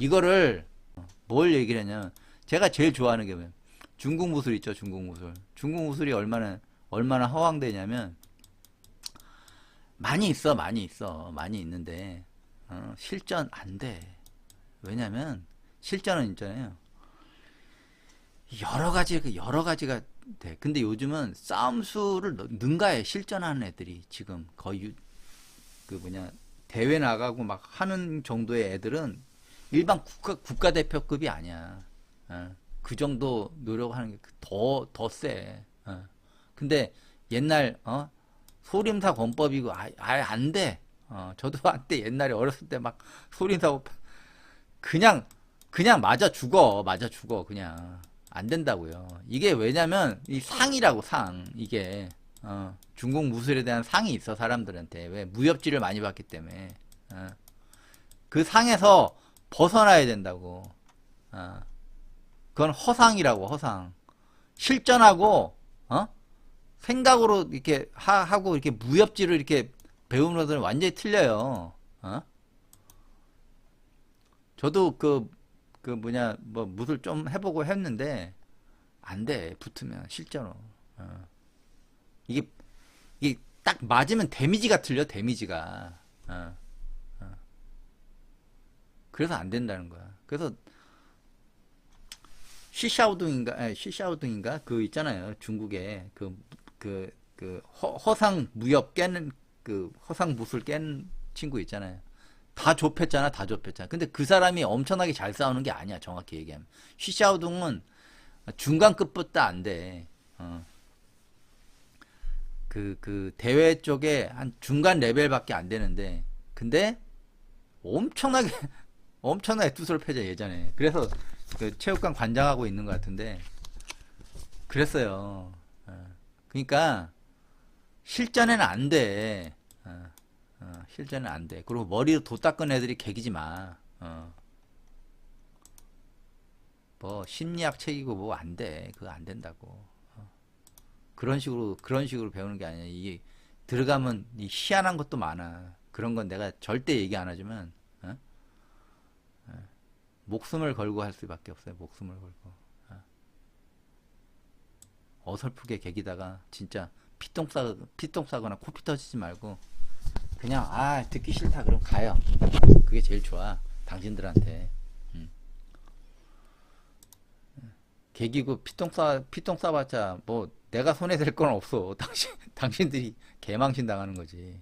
이거를 뭘 얘기를 했냐면 제가 제일 좋아하는 게 뭐냐면 중국 무술 있죠 중국 무술. 중국 무술이 얼마나 얼마나 허황되냐면 많이 있어 많이 있어 많이 있는데 어, 실전 안 돼. 왜냐면 실전은 있잖아요. 여러 가지 그 여러 가지가 돼. 근데 요즘은 싸움수를 너- 능가해 실전하는 애들이 지금 거의 유- 그 뭐냐 대회 나가고 막 하는 정도의 애들은 일반 국가 국가대표급이 아니야. 어, 그 정도 노력하는 게 더 더 세. 어. 근데 옛날 어 소림사 권법이고 아예 안 돼. 어, 저도 한때 옛날에 어렸을 때 막 소림사 그냥 그냥 맞아 죽어 맞아 죽어 그냥 안 된다고요. 이게 왜냐면 이 상이라고 상 이게 어, 중국 무술에 대한 상이 있어 사람들한테 왜 무협지를 많이 봤기 때문에 어. 그 상에서 벗어나야 된다고. 어. 그건 허상이라고 허상. 실전하고 어? 생각으로 이렇게 하, 하고 이렇게 무협지를 이렇게 것들은 완전히 틀려요. 어? 저도 그, 그 뭐냐, 뭐, 무술 좀 해보고 했는데, 안 돼, 붙으면, 실전으로. 어. 이게, 이게 딱 맞으면 데미지가 틀려, 데미지가. 어. 어. 그래서 안 된다는 거야. 그래서, 시샤오둥인가, 아니, 시샤오둥인가? 그 있잖아요. 중국에, 그, 그, 그, 허, 허상 무협 깨는, 그, 허상 무술 깬 친구 있잖아요. 다 좁혔잖아, 다 좁혔잖아. 근데 그 사람이 엄청나게 잘 싸우는 게 아니야, 정확히 얘기하면. 쉬샤오둥은 중간급부터 안 돼. 어. 그, 그, 대회 쪽에 한 중간 레벨밖에 안 되는데, 근데 엄청나게, 엄청나게 두서를 펴져, 예전에. 그래서 그 체육관 관장하고 있는 것 같은데, 그랬어요. 어. 그러니까, 실전에는 안 돼. 어. 어, 실전은 안 돼. 그리고 머리로 도 닦은 애들이 개기지 마. 어. 뭐 심리학 책이고 뭐 안 돼. 그거 안 된다고. 어. 그런 식으로 그런 식으로 배우는 게 아니야. 이게 들어가면 이 희한한 것도 많아. 그런 건 내가 절대 얘기 안 하지만. 목숨을 걸고 할 수밖에 없어요. 목숨을 걸고. 어. 어설프게 개기다가 진짜 피똥 싸 피똥 싸거나 코피 터지지 말고 그냥 아 듣기 싫다 그럼 가요. 그게 제일 좋아 당신들한테. 음. 개기고 피똥 싸 피똥 싸봤자 뭐 내가 손해 될 건 없어. 당신 당신들이 개망신 당하는 거지.